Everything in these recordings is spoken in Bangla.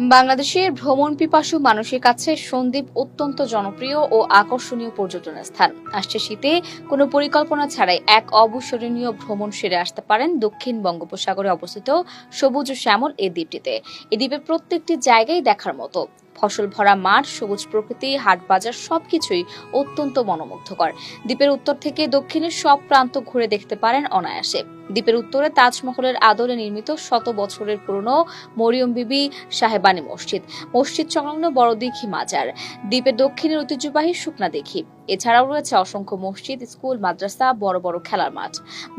বাংলাদেশের ভ্রমণ পিপাসু মানুষের কাছে সন্দ্বীপ অত্যন্ত জনপ্রিয় ও আকর্ষণীয় পর্যটন স্থান। আসছে শীতে কোনো পরিকল্পনা ছাড়াই এক অবসরণীয় ভ্রমণ সেরে আসতে পারেন দক্ষিণ বঙ্গোপসাগরে অবস্থিত সবুজ শ্যামল এই দ্বীপটিতে। এই দ্বীপের প্রত্যেকটি জায়গায় দেখার মতো। ফসল ভরা মাঠ, সবুজ প্রকৃতি, হাট বাজার সবকিছুই অত্যন্ত মনোমুগ্ধকর। দ্বীপের উত্তর থেকে দক্ষিণের সব প্রান্ত ঘুরে দেখতে পারেন অনায়াসে। দ্বীপের উত্তরে তাজমহলের আদলে নির্মিত শত বছরের পুরনো মরিয়ম বিবি সাহেবানী মসজিদ। মসজিদ সংলগ্ন বড় দিঘি মাজার। দ্বীপের দক্ষিণের ঐতিহ্যবাহী শুকনা দিঘি। এছাড়াও রয়েছে অসংখ্য মসজিদ, স্কুল, মাদ্রাসা, বড় বড় খেলার মাঠ।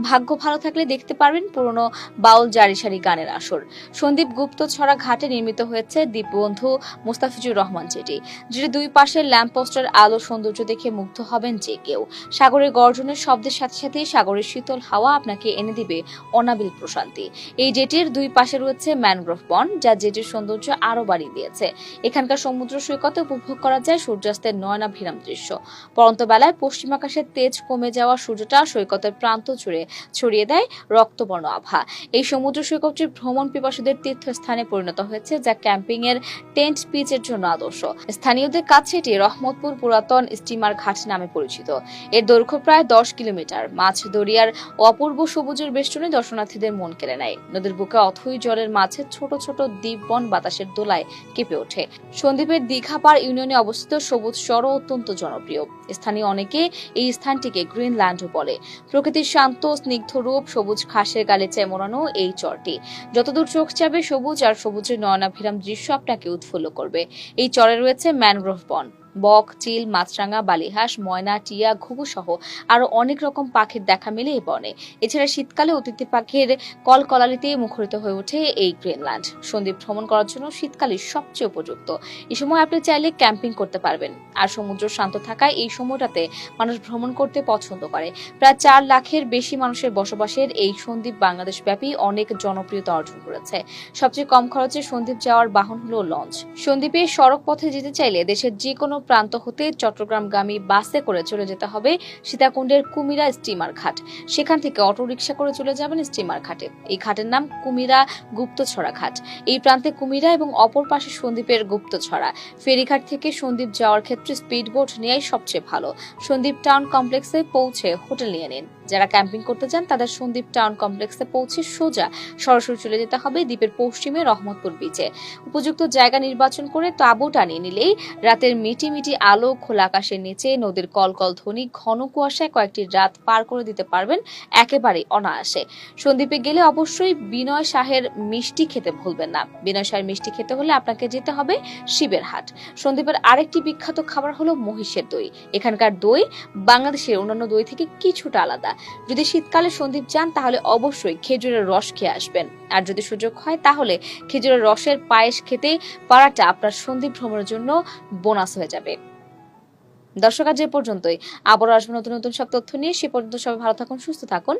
ভাগ্য ভালো থাকলে দেখতে পারবেন পুরনো বাউল জারিসারি গানের আসর। সন্দীপ গুপ্ত ছড়া ঘাটে নির্মিত হয়েছে দ্বীপবন্ধু মুস্তাফিজুর রহমান জেটি, যেটি দুই পাশের ল্যাম্পপোস্টের আলো সৌন্দর্য দেখে মুগ্ধ হবেন যে কেউ। সাগরের গর্জনের শব্দের সাথে সাথে সাগরের শীতল হাওয়া আপনাকে এনে দিবে অনাবিল প্রশান্তি। এই জেটির দুই পাশে রয়েছে ম্যানগ্রোভ বন, যা জেটির সৌন্দর্য আরও বাড়িয়ে দিয়েছে। এখানকার সমুদ্র সৈকতে উপভোগ করা যায় সূর্যাস্তের নয়না নয়নাভিরাম দৃশ্য। পরন্ত বেলায় পশ্চিম আকাশের তেজ কমে যাওয়া সূর্যটা সৈকতের প্রান্ত জুড়ে ছড়িয়ে দেয় রক্তবর্ণ আভা। এই সমুদ্র সৈকতটি ভ্রমণ পিপাসুদের তীর্থস্থানে পরিণত হয়েছে, যা ক্যাম্পিং এর টেন্ট পিচের জন্য আদর্শ। স্থানীয়দের কাছে এটি রহমতপুর পুরাতন স্টিমার ঘাট নামে পরিচিত। এর দৈর্ঘ্য প্রায় দশ কিলোমিটার। মাছ দরিয়ার অপূর্ব সবুজের বেষ্টনে দর্শনার্থীদের মন কেড়ে নেয়। নদীর বুকে অথই জলের মাঝে ছোট ছোট দ্বীপ বন বাতাসের দোলায় কেঁপে ওঠে। সন্দ্বীপের দীঘাপাড় ইউনিয়নে অবস্থিত সবুজ চরও অত্যন্ত জনপ্রিয়। স্থানীয় অনেকে এই স্থানটিকে গ্রিনল্যান্ডও বলে। প্রকৃতির শান্ত, স্নিগ্ধ রূপ, সবুজ ঘাসের গালিচায় মোড়ানো এই চরটি। যতদূর চোখ যাবে সবুজ আর সবুজের নয়নাভিরাম দৃশ্য আপনাকে উৎফুল্ল করবে। এই চরে রয়েছে ম্যানগ্রোভ বন। বক, চিল, মাছরাঙা, বালিহাঁস, ময়না, টিয়া, ঘুঘু সহ আরও অনেক রকম পাখির দেখা মেলে এই বনে। এছাড়া শীতকালে অতিথি পাখির কলকলালিতে মুখরিত হয়ে ওঠে এই গ্রিনল্যান্ড। সন্দ্বীপ ভ্রমণ করার জন্য শীতকালে সবচেয়ে উপযুক্ত। এই সময় আপনি চাইলে ক্যাম্পিং করতে পারবেন। আর সমুদ্র শান্ত থাকায় এই সময়টাতে মানুষ ভ্রমণ করতে পছন্দ করে। প্রায় চার লাখের বেশি মানুষের বসবাসের এই সন্দ্বীপ বাংলাদেশ ব্যাপী অনেক জনপ্রিয়তা অর্জন করেছে। সবচেয়ে কম খরচে সন্দ্বীপ যাওয়ার বাহন হলো লঞ্চ। সন্দ্বীপে সড়ক পথে যেতে চাইলে দেশের যে কোনো প্রান্ত হতে চট্টগ্রামগামী বাসে করে চলে যেতে হবে সীতাকুণ্ডের কুমিরা স্টিমার ঘাট। সেখান থেকে অটোরিকশা করে চলে যাবেন স্টিমার ঘাটে। এই ঘাটের নাম কুমিরা গুপ্তছড়া ঘাট। এই প্রান্তে কুমিরা এবং অপর পাশে সন্দ্বীপের গুপ্তছড়া। ফেরিঘাট থেকে সন্দ্বীপ যাওয়ার ক্ষেত্রে স্পিড বোট নেওয়াই সবচেয়ে ভালো। সন্দ্বীপ টাউন কমপ্লেক্সে পৌঁছে হোটেল নিয়ে নিন। যারা ক্যাম্পিং করতে চান তাদের সন্দ্বীপ টাউন কমপ্লেক্সে পৌঁছে সোজা সরাসরি চলে যেতে হবে দ্বীপের পশ্চিমে রহমতপুর বিচে উপযুক্ত জায়গা নির্বাচন করে তাঁবু টানিয়ে নিলেই রাতের মিটি মিটি আলো খোলা আকাশের নিচে নদীর কলকল ধ্বনি ঘন কুয়াশায় কয়েকটি রাত পার করে দিতে পারবেন একেবারেই অনায়াসে। সন্দ্বীপে গেলে অবশ্যই বিনয় শাহের মিষ্টি খেতে ভুলবেন না। বিনয় শাহের মিষ্টি খেতে হলে আপনাকে যেতে হবে শিবের হাট। সন্দ্বীপের আরেকটি বিখ্যাত খাবার হলো মহিষের দই। এখানকার দই বাংলাদেশের অন্যান্য দই থেকে কিছুটা আলাদা। যদি শীতকালে সন্দ্বীপ যান, তাহলে অবশ্যই খেজুরের রস খেয়ে আসবেন। আর যদি সুযোগ হয়, তাহলে খেজুরের রসের পায়েস খেতে পারাটা আপনার সন্দ্বীপ ভ্রমণের জন্য বোনাস হয়ে যাবে। দর্শক, আজ এ পর্যন্তই। আবারও আসব নতুন নতুন সব তথ্য নিয়ে। সে পর্যন্ত সবাই ভালো থাকুন, সুস্থ থাকুন।